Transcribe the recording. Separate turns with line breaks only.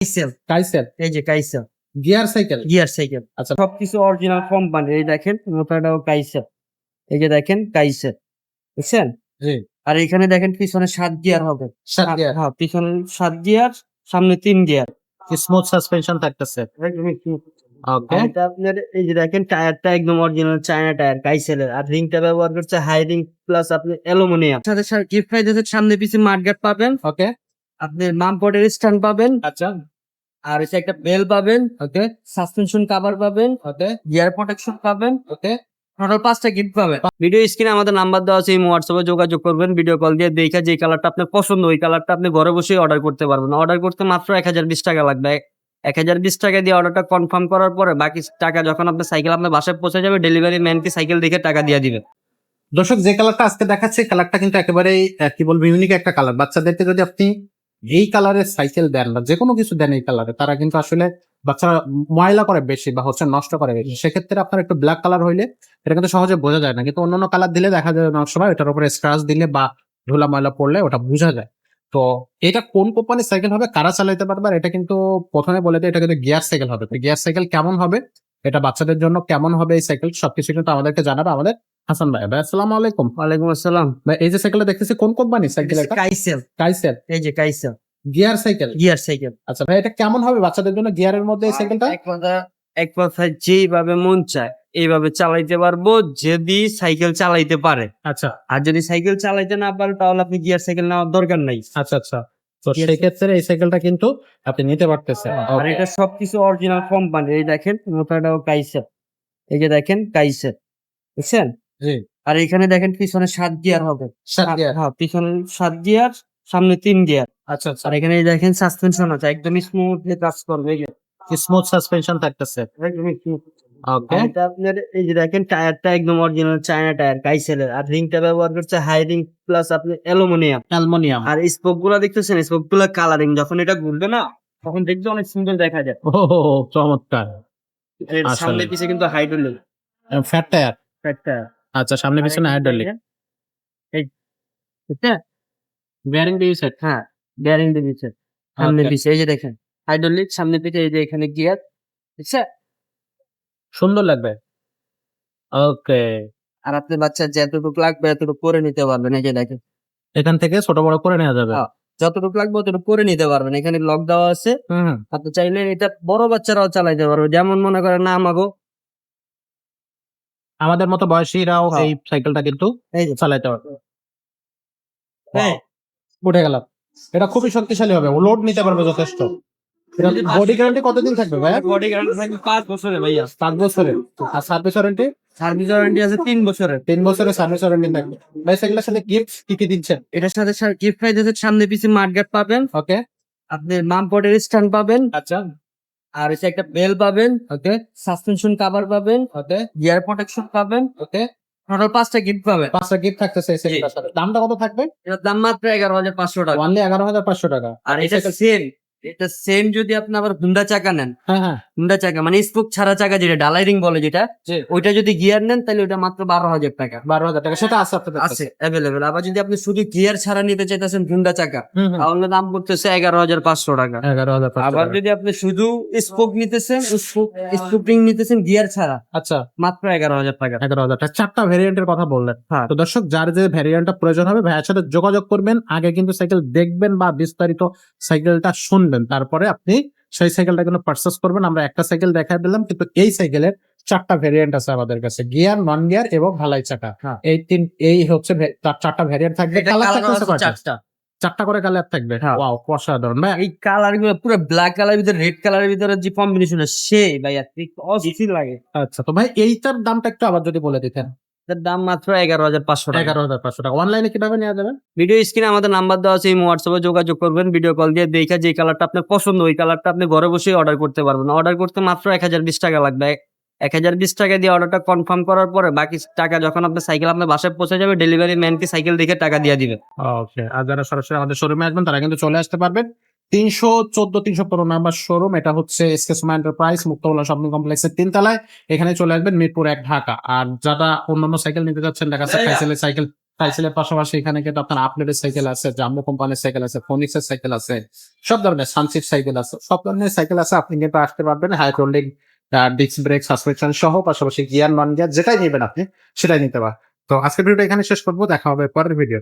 কাইসেল
কাইসেল
এই যে Kaisel
gear cycle
gear cycle
আচ্ছা।
সবকিছু অরিজিনাল কোম্পানি এই দেখেন মোটাটাও কাইসেল এই যে দেখেন কাইসেল বুঝছেন?
জি।
আর এখানে দেখেন পিছনে সাত গিয়ার হবে।
সাত গিয়ার
হ্যাঁ পিছনে সাত গিয়ার সামনে তিন গিয়ার
স্মুথ সাসপেনশন থাকতেছে। ওকে
আপনার এই যে দেখেন টায়ারটা একদম অরিজিনাল চায়না টায়ার কাইসেলের আর রিংটা ব্যবহার করছে হাই রিং প্লাস আপনি অ্যালুমিনিয়াম সাথে গিফট প্রাইজের সামনে পিছনে মাঠগার্ড পাবেন।
ওকে
আপনি মামপটের স্ট্যান্ড পাবেন।
আচ্ছা।
আর হচ্ছে একটা বেল পাবেন
ওকে
সাসপেনশন কভার পাবেন
ওকে
গিয়ার প্রোটেকশন পাবেন
ওকে
টোটাল পাঁচটা গিফট পাবেন। ভিডিও স্ক্রিনে আমাদের নাম্বার দেওয়া আছে এই হোয়াটসঅ্যাপে যোগাযোগ করবেন ভিডিও কল দিয়ে দেখে যে কালারটা আপনার পছন্দ ওই কালারটা আপনি ঘরে বসেই অর্ডার করতে পারবেন। অর্ডার করতে মাত্র এক হাজার বিশ টাকা লাগবে। এক হাজার বিশ টাকা দিয়ে অর্ডারটা কনফার্ম করার পরে বাকি টাকা যখন আপনার সাইকেল আপনার বাসায় পৌঁছে যাবে ডেলিভারি ম্যানকে সাইকেল দেখে টাকা দিয়ে দিবেন
দর্শক যে কালারটা আজকে দেখাচ্ছে কালারটা কিন্তু একেবারেই কি বলব ইউনিক একটা কালার বাচ্চাদেরকে যদি আপনি এই কালারের সাইকেল দেন বা যে কোনো কিছু দেন এই কালারে তারা কিন্তু আসলে বাচ্চারা ময়লা করে বেশি বা হচ্ছে নষ্ট করে বেশি। সেক্ষেত্রে আপনার একটু ব্ল্যাক কালার হইলে এটা কিন্তু সহজে বোঝা যায় না। কিন্তু অন্যান্য কালার দিলে দেখা যায় অনেক সময় এটার উপরে স্ক্রাচ দিলে বা ধুলা ময়লা পড়লে ওটা বোঝা যায়। তো এটা কোন কোম্পানির সাইকেল হবে, কারা চালাইতে পারবে, আর এটা কিন্তু প্রথমে বলে দেয় এটা কিন্তু গিয়ার সাইকেল হবে। গিয়ার সাইকেল কেমন হবে, এটা বাচ্চাদের জন্য কেমন হবে এই সাইকেল সবকিছু কিন্তু আমাদেরকে জানাবে। আমাদের হাসান ভাই ভাই আসসালামু আলাইকুম।
ওয়ালাইকুম আসসালাম।
ভাই এই যে সাইকেলটা দেখতেছি কোন কোম্পানির সাইকেল এটা
কাইসেল
কাইসেল
এই যে Kaisel
gear cycle
gear cycle
আচ্ছা ভাই এটা কেমন হবে বাচ্চাদের জন্য গিয়ারের মধ্যে এই সাইকেলটা
এক কথা এক কথায় যেইভাবে মন চায় এইভাবে চালাইতে পারব যদি সাইকেল চালাইতে পারে।
আচ্ছা।
আর যদি সাইকেল চালাইতে না পারে তাহলে আপনি গিয়ার সাইকেল নেওয়ার দরকার নাই।
আচ্ছা আচ্ছা। তো
Gear
সেই ক্ষেত্রে এই সাইকেলটা কিন্তু আপনি নিতে পারতেছেন।
আর এটা সবকিছু অরিজিনাল কোম্পানি এই দেখেন মোটাটাও কাইসেল এই যে দেখেন কাইসেল বুঝছেন?
জি।
আর এখানে দেখেন পিছনে সাত গিয়ার হবে।
সাত gear।
হ্যাঁ পিছনে সাত গিয়ার সামনে তিন গিয়ার।
আচ্ছা আচ্ছা।
আর এখানে দেখেন সাসপেনশন আছে একদম স্মুথলি কাজ করবে
স্মুথ সাসপেনশন থাকতেছে। ওকে
আপনার এই যে দেখেন টায়ারটা একদম অরিজিনাল চায়না টায়ার কাইসেলের আর রিংটা ব্যবহার করছে হাই রিং প্লাস আপনি অ্যালুমিনিয়াম
অ্যালুমিনিয়াম
আর স্পোকগুলা দেখতেছেন? স্পোকগুলা কালারিং যখন এটা ঘুরবে না তখন দেখতে অনেক সুন্দর দেখা যায়।
ও চমৎকার।
সামনে পিছে কিন্তু হাইড্রোলিক
ফ্যাট টায়ার
একটা
আচ্ছা সামনে পিছনে হাইড্রোলিক
এই
বেয়ারিং দিয়ে সেট
হ্যাঁ বেয়ারিং দিয়েছে সামনে পিছে এই যে দেখেন হাইড্রোলিক সামনে পিছে এই যে এখানে গিয়ার বুঝছে?
সুন্দর লাগবে। ওকে
আর আপনার বাচ্চা যতটুকু লাগবে এতটুকু করে নিতে পারবেন এই যে দেখেন।
এখান থেকে ছোট বড় করে নেওয়া যাবে।
হ্যাঁ। যতটুকু লাগবে অতটুকু করে নিতে পারবেন। এখানে লক দেওয়া আছে। আপনি চাইলে এটা বড় বাচ্চারাও চালাইতে পারবে। যেমন মনে করেন না আমাগো
আমাদের মতো বয়সীরাও
হ্যাঁ।
এই সাইকেলটা কিন্তু
এই যে।
চালাইতে পারবে।
হ্যাঁ।
উঠে গেলাম। এটা খুবই শক্তিশালী হবে। লোড নিতে পারবে যথেষ্ট। বডি গ্যারান্টি কতদিন থাকবে
বডি গ্যারান্টি থাকবে পাঁচ বছরে ভাইয়া।
পাঁচ বছরের আর সার্ভিস ওয়ারেন্টি
সার্ভিস ওয়ারেন্টি আছে তিন বছরের
তিন বছরের সার্ভিস ওয়ারেন্টি থাকবে। ভাই সাইকেলের সাথে গিফট কি কি দিচ্ছেন?
এটার সাথে গিফট প্রাইজ আছে সামনে পিছনে মাঠগার্ড পাবেন।
ওকে
আপনি মামপটের স্ট্যান্ড পাবেন।
আচ্ছা।
আর হচ্ছে একটা বেল পাবেন
ওকে
সাসপেনশন কাভার পাবেন
ওকে
গিয়ার প্রোটেকশন পাবেন
ওকে
টোটাল পাঁচটা গিফট পাবেন।
পাঁচটা গিফট থাকতেছে এই সেটটার সাথে দামটা কত থাকবে?
এটার দাম মাত্র এগারো হাজার পাঁচশো টাকা।
ওয়ানলি এগারো হাজার পাঁচশো টাকা।
আর এটা সেম এটা সেম যদি আপনি আবার হুন্ডা চাকা নেন।
হ্যাঁ হ্যাঁ।
হুন্ডা চাকা মানে স্পোক ছাড়া চাকা যেটা ডালাই রিং বলে যেটা। ওইটা যদি গিয়ার নেন তাহলে ওটা মাত্র বারো হাজার টাকা।
বারো হাজার টাকা সেটা আছে আপনাদের
আছে অ্যাভেলেবেল আবার যদি আপনি শুধু গিয়ার ছাড়া নিতে চাইতেছেন হুন্ডা চাকা। তাহলে দাম পড়তেছে এগারো হাজার পাঁচশো টাকা।
এগারো হাজার
আবার যদি আপনি শুধু স্পোক নিতেছেন স্পোক রিং নিতেছেন গিয়ার ছাড়া
আচ্ছা।
মাত্র এগারো হাজার টাকা।
এগারো হাজার টাকা। চারটা ভ্যারিয়েন্টের কথা বললেন।
হ্যাঁ।
তো দর্শক যার যে ভ্যারিয়েন্টটা প্রয়োজন হবে ভাইয়ের সাথে যোগাযোগ করবেন। আগে কিন্তু সাইকেল দেখবেন বা বিস্তারিত সাইকেলটা শুনবেন। তারপরে আপনি সেই সাইকেলটা কিন্তু পার্চেস করবেন। আমরা একটা সাইকেল দেখাই দিলাম কিন্তু এই সাইকেলের চারটা ভ্যারিয়েন্ট আছে আমাদের কাছে গিয়ার নন গিয়ার এবং ঢালাই চাকা।
হ্যাঁ।
এই তিন এই হচ্ছে চারটা ভ্যারিয়েন্ট থাকবে?
চারটা।
চারটা করে কালার থাকবে।
হ্যাঁ।
ওয়াও অসাধারণ। ভাই
এই কালারগুলো পুরো ব্ল্যাক কালার ভিতরে রেড কালারের ভিতরে যে কম্বিনেশন সেই ভাই অস্থির লাগে।
আচ্ছা তো ভাই এইটার দামটা একটু আবার যদি বলে দিতেন।
এটার দাম মাত্র এগারো হাজার পাঁচশো টাকা।
এগারো হাজার পাঁচশো টাকা। অনলাইনে কীভাবে নেওয়া যাবে?
ভিডিও স্ক্রিনে আমাদের নাম্বার দেওয়া আছে এই হোয়াটসঅ্যাপে যোগাযোগ করবেন ভিডিও কল দিয়ে দেখা যে কালারটা আপনার পছন্দ ওই কালারটা আপনি ঘরে বসেই অর্ডার করতে পারবেন। অর্ডার করতে মাত্র এক হাজার বিশ টাকা লাগবে। এক হাজার বিশ টাকা দিয়ে অর্ডারটা কনফার্ম করার পরে বাকি টাকা যখন আপনার সাইকেল আপনার বাসায় পৌঁছে যাবে ডেলিভারি ম্যানকে সাইকেল দেখে টাকা দিয়ে দিবে।
ওকে আর যারা সরাসরি আমাদের শোরুমে আসবেন তারা কিন্তু চলে আসতে পারবেন। তিনশো চোদ্দ তিনশো পনেরো নাম্বার শোরুম এটা হচ্ছে এসকেসমা এন্টারপ্রাইজ মুক্তবলা শপিং কমপ্লেক্সের তিনতলায়। এখানে চলে আসবেন মিরপুর এক ঢাকা। আর যারা অন্যান্য সাইকেল নিতে যাচ্ছেন ঢাকা সাইকেলের সাইকেল সাইকেলের পাশাপাশি এখানে কিন্তু আপনার আপডেটের সাইকেল আছে জাম্বো কোম্পানির সাইকেল আছে ফোনিক্সের সাইকেল আছে সব ধরনের সানসিট সাইকেল আছে সব ধরনের সাইকেল আছে। আপনি কিন্তু আসতে পারবেন high holding disc brake suspension সহ পাশাপাশি গিয়ার নন গিয়ার যেটাই নেবেন আপনি সেটাই নিতে পারেন তো আজকের ভিডিওটা এখানে শেষ করব দেখা হবে পরের ভিডিও